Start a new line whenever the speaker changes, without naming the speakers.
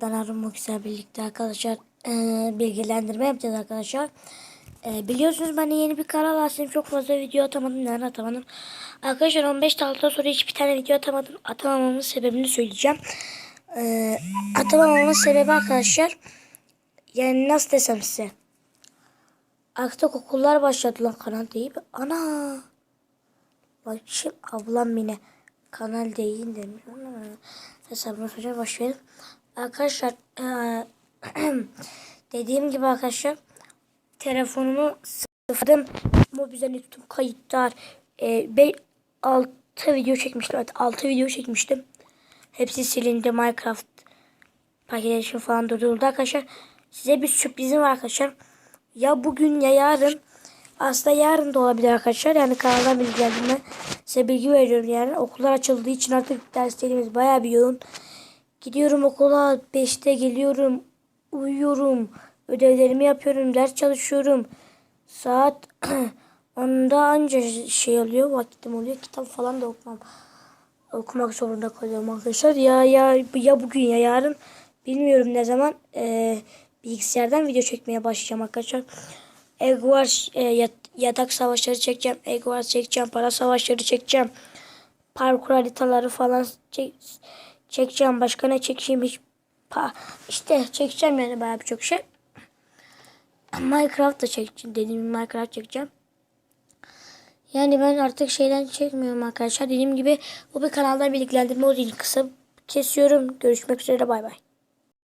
Ben Harun Muksel birlikte arkadaşlar eee, bilgilendirme yapacağız arkadaşlar. Eee, biliyorsunuz ben yeni bir kanal açtım. Çok fazla video atamadım. Neden atamadım? Arkadaşlar 15 Temmuz'dan sonra hiçbir tane video atamadım. Atamamamın sebebini söyleyeceğim. Eee atamamamın sebebi arkadaşlar yani nasıl desem size. Artık okullar başladı lan kanal mi? Ana! Bak şimdi ablam yine kanal değil demiş. Ana. Hesabını soracağım başlayalım. Arkadaşlar eee, dediğim gibi arkadaşlar telefonumu sıfırladım. Mobilden tuttum kayıtlar. E, be, 6 video çekmiştim. Evet 6 video çekmiştim. Hepsi silindi. Minecraft paketleşim falan durduruldu arkadaşlar. Size bir sürprizim var arkadaşlar. Ya bugün ya yarın aslında yarın da olabilir arkadaşlar. Yani kanaldan bilgilendirme size bilgi veriyorum yani. Okullar açıldığı için artık derslerimiz bayağı bir yoğun. Gidiyorum okula 5'te geliyorum. Uyuyorum. Ödevlerimi yapıyorum. Ders çalışıyorum. Saat 10'da anca şey oluyor. Vakitim oluyor. Kitap falan da okumam. Okumak zorunda kalıyorum arkadaşlar. Ya ya ya bugün ya yarın bilmiyorum ne zaman eee, bilgisayardan video çekmeye başlayacağım arkadaşlar. Egg eee, yat- yatak savaşları çekeceğim. Egg çekeceğim. Para savaşları çekeceğim. Parkur haritaları falan çek, çekeceğim. Başka ne çekeceğim hiç pa, işte çekeceğim yani bayağı birçok şey. Minecraft da çekeceğim. Dediğim Minecraft çekeceğim. Yani ben artık şeyden çekmiyorum arkadaşlar. Dediğim gibi bu bir kanaldan bilgilendirme olduğu için kısa kesiyorum. Görüşmek üzere bay bay.